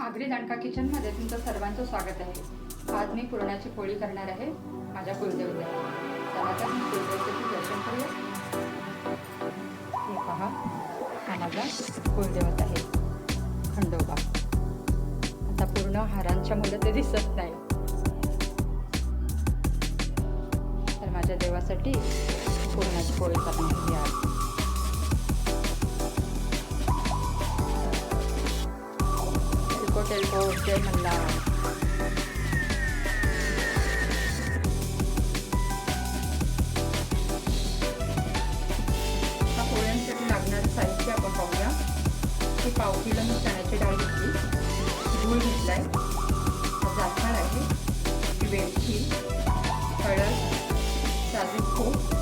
आगरी दणका किचनमध्ये तुमचं सर्वांचं स्वागत आहे. आज मी पुरणाची पोळी करणार आहे माझ्या कुलदेवतेला चला तर मी कुलदेवतेचं दर्शन करूया. हे पहा हा माझा कुलदेवत आहे. खंडोबा. आता पूर्ण हारांच्या मुलं ते दिसत नाही. तर माझ्या देवासाठी पुरणाची पोळी करणार आहे आज. तेलको तेलको जय मल्हार आता पोळ्यांसाठी लागणारं साहित्य आपण पाहूया. ही पाव किलो मी चण्याची डाळ घेतली. गूळ घेतलाय. जायफळ आहे. वेलची हळद साजूक खूप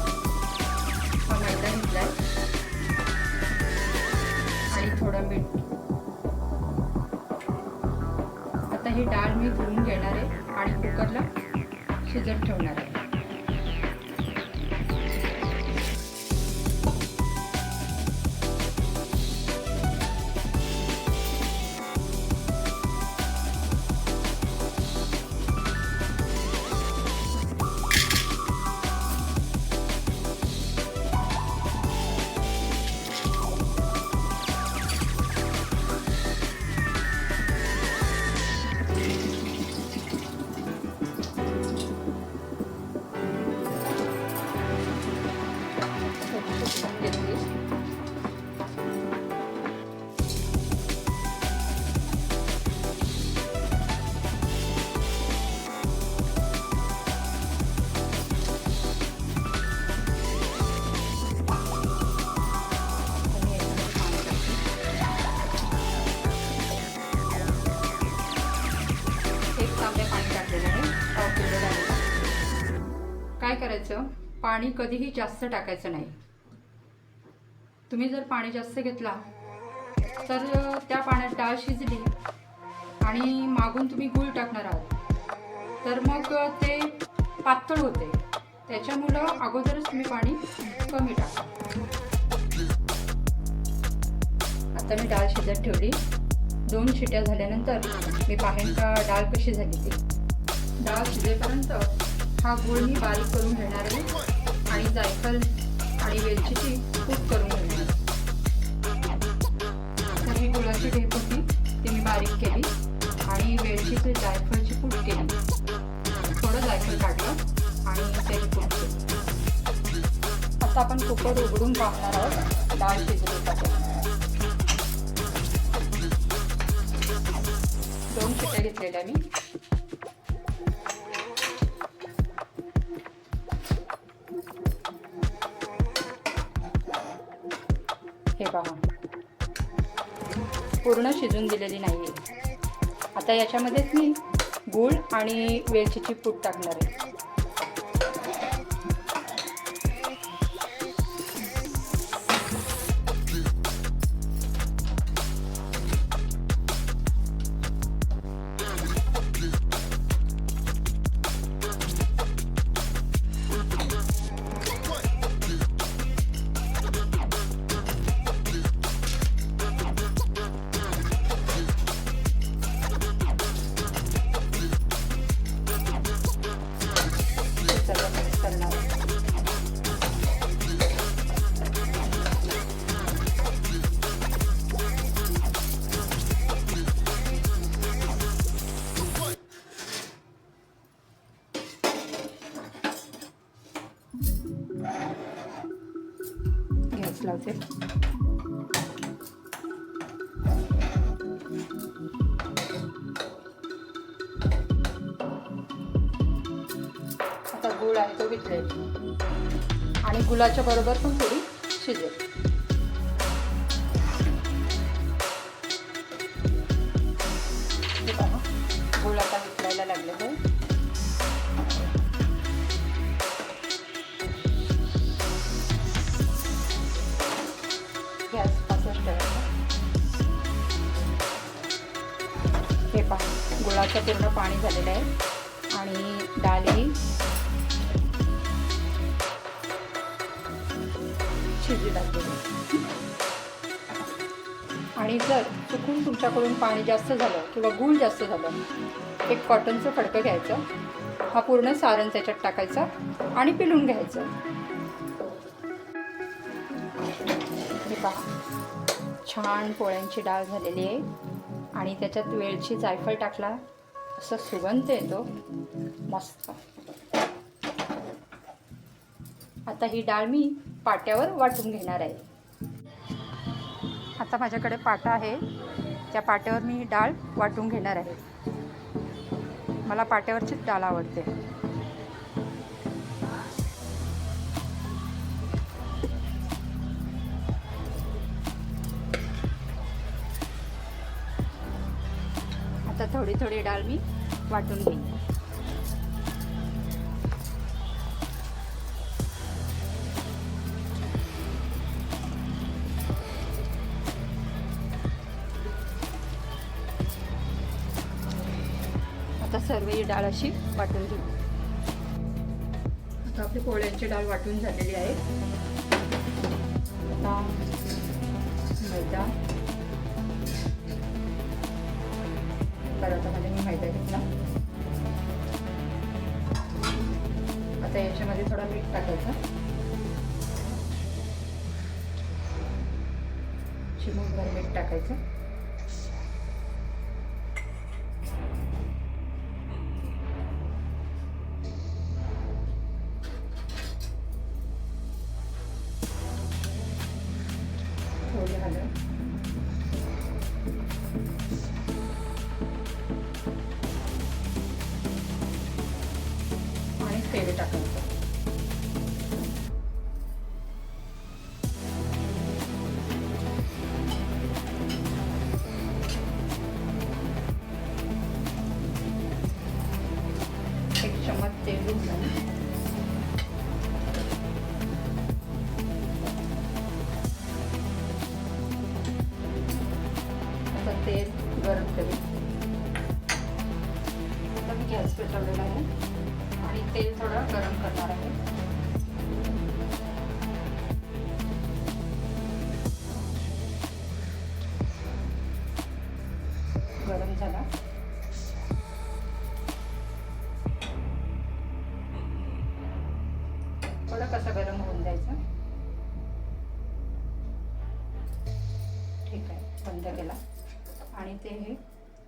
ही डाळ मी धुवून घेणार आहे आणि कुकरला शिजत ठेवणार आहे. करायचं पाणी कधीही जास्त टाकायचं नाही. तुम्ही जर पाणी जास्त घेतला तर त्या पाण्यात डाळ शिजली आणि मागून तुम्ही गूळ टाकणार आहात. तर मग ते पातळ होते. त्याच्यामुळं अगोदरच तुम्ही पाणी कमी टाका. आता मी डाळ शिजत ठेवली. दोन शिट्या झाल्यानंतर मी पाहेन का डाळ कशी झाली ती. डाळ शिजेपर्यंत हा गुळ मी बारीक करून घेणार आहे. आणि जायफळ आणि वेलचीची कूट करून घेणार तर ही गुळाची ढेप होती ती मी बारीक केली आणि वेलचीची जायफळची पूट केली. थोडं जायफळ काढलं आणि त्याची पूट केली. आता आपण कुकर उघडून पाहणार आहोत. डाळ शिजली दोन शिट्या घेतलेल्या मी. पूर्ण शिजून दिलेली नाही आहे आता याच्यामध्येच मी गूळ आणि वेलचीची पूट टाकणार आहे. गॅस लावते आता गूळ आहे तो वितळे आणि गुळाच्या बरोबर पण थोडी शिजेल पहा पूर्ण पाणी झालेलं आहे. आणि डाळी शिजू लागलेली आणि जर चुकून तुमच्याकडून पाणी जास्त झालं किंवा गूळ जास्त झालं एक कॉटनचं फडकं घ्यायचं. हा पूर्ण सारण त्याच्यात टाकायचा आणि पिलून घ्यायचं. हे पहा. छान पोळ्यांची डाळ झालेली आहे. आणि त्याच्यात वेलची जायफळ टाकला. असं सुगंध येतो मस्त आता ही डाळ मी पाट्यावर वाटून घेणार आहे. आता माझ्याकडे पाटा आहे. त्या पाट्यावर मी ही डाळ वाटून घेणार आहे. मला पाट्यावरचीच डाळ आवडते. थोडी थोडी डाळ मी वाटून घेईन. आता सर्व ही डाळ अशी वाटून घेऊ. आता आपली पोळ्यांची डाळ वाटून झालेली आहे. आता मैदा. म्हणजे मी मैदा घेतला आता याच्यामध्ये थोडा मीठ टाकायचं. चिमूटभर मीठ टाकायचं. आणि तेल टाकायचं एक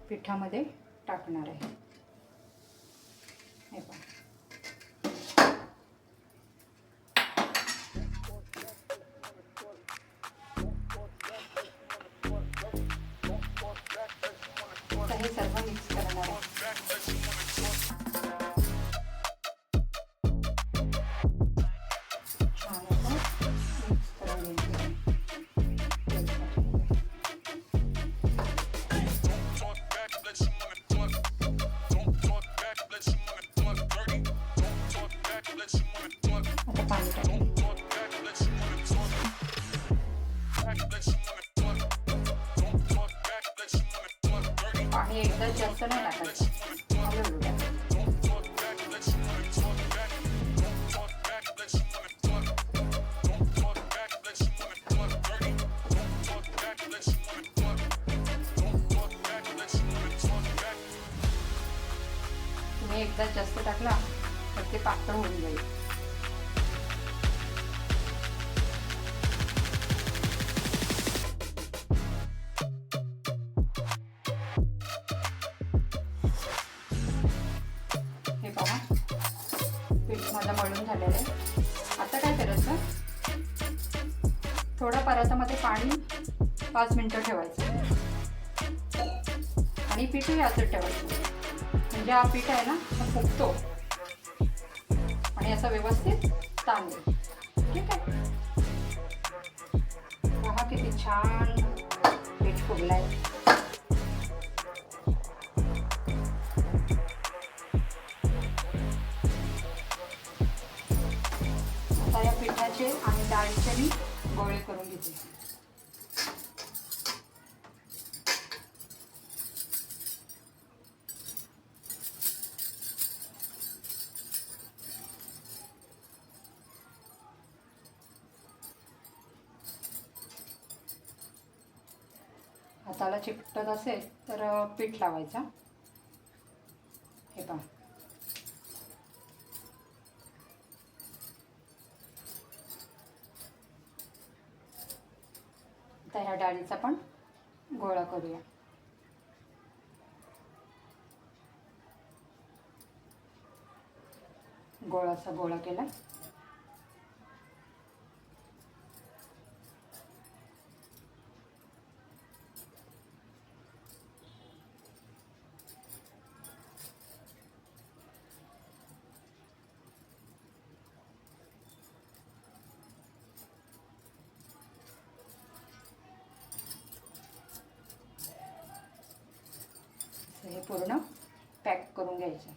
पिठामध्ये टाकणार आहे. You wanna talk back. तुम्ही एकदा जास्त टाकला तर ते पातळ होऊन जाईल परातामध्ये पाणी पाच मिनटं ठेवायचं. आणि पीठही असं ठेवायचं. म्हणजे हा पीठ आहे ना हा फुगतो. आणि असं व्यवस्थित तांदूळ ठीक आहे? पहा किती छान पीठ फुगलाय. आता या पिठाचे आणि डाळीचे मी गोळे करून घेते. हाताला चिकटत असेल तर पीठ लावायचा. आता ह्या डाळीचा पण गोळा करूया. गोळाचा गोळा केला असं हे पूर्ण पॅक करून घ्यायचं.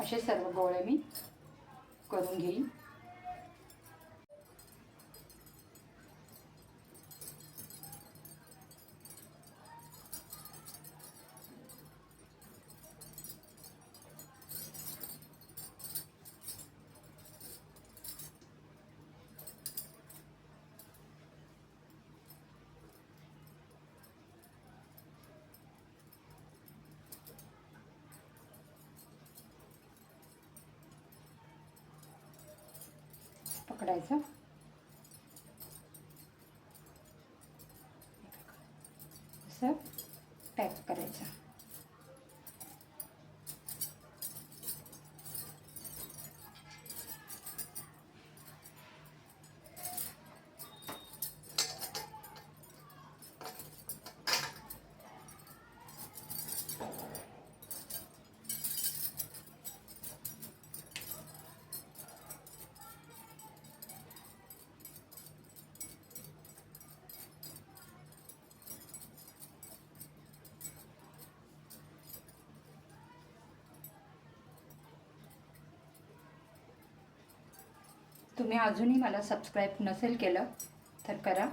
असे सर्व गोळे मी करून घेईन. पकडायचं. तुम्ही अजूनही मला सबस्क्राईब नसेल केलं तर करा.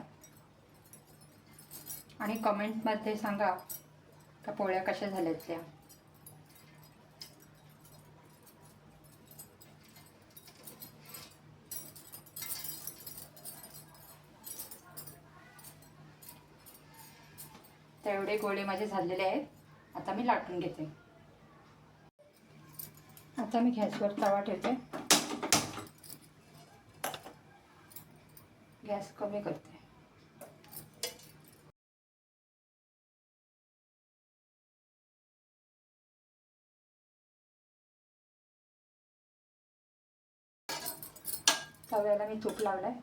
आणि कमेंटमध्ये सांगा का पोळ्या कशा झाल्यात त्या. तेवढे गोळे माझे झालेले आहेत. आता मी लाटून घेते. आता मी गॅसवर तवा ठेवते. गॅस कमी करते. तव्याला मी तूप लावलंय.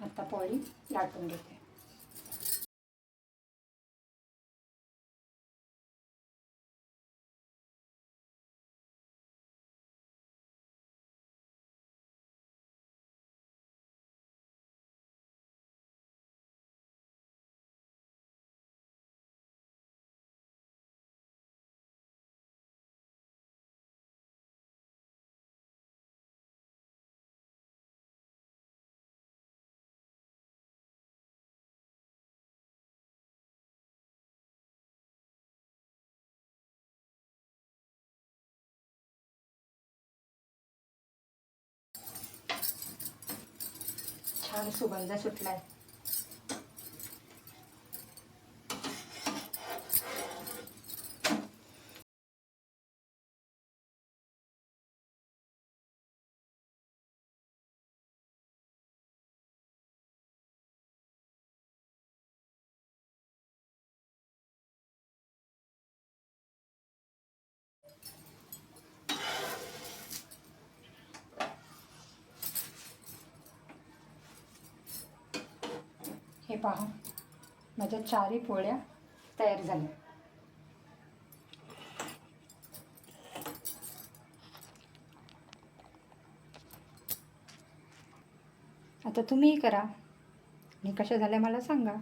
आता पोळी लाटून घेते. सुगंध सुटलाय. पहा. माझ्या चारही पोळ्या तयार झाल्या. आता तुम्हीही करा. आणि कशा झाल्या मला सांगा.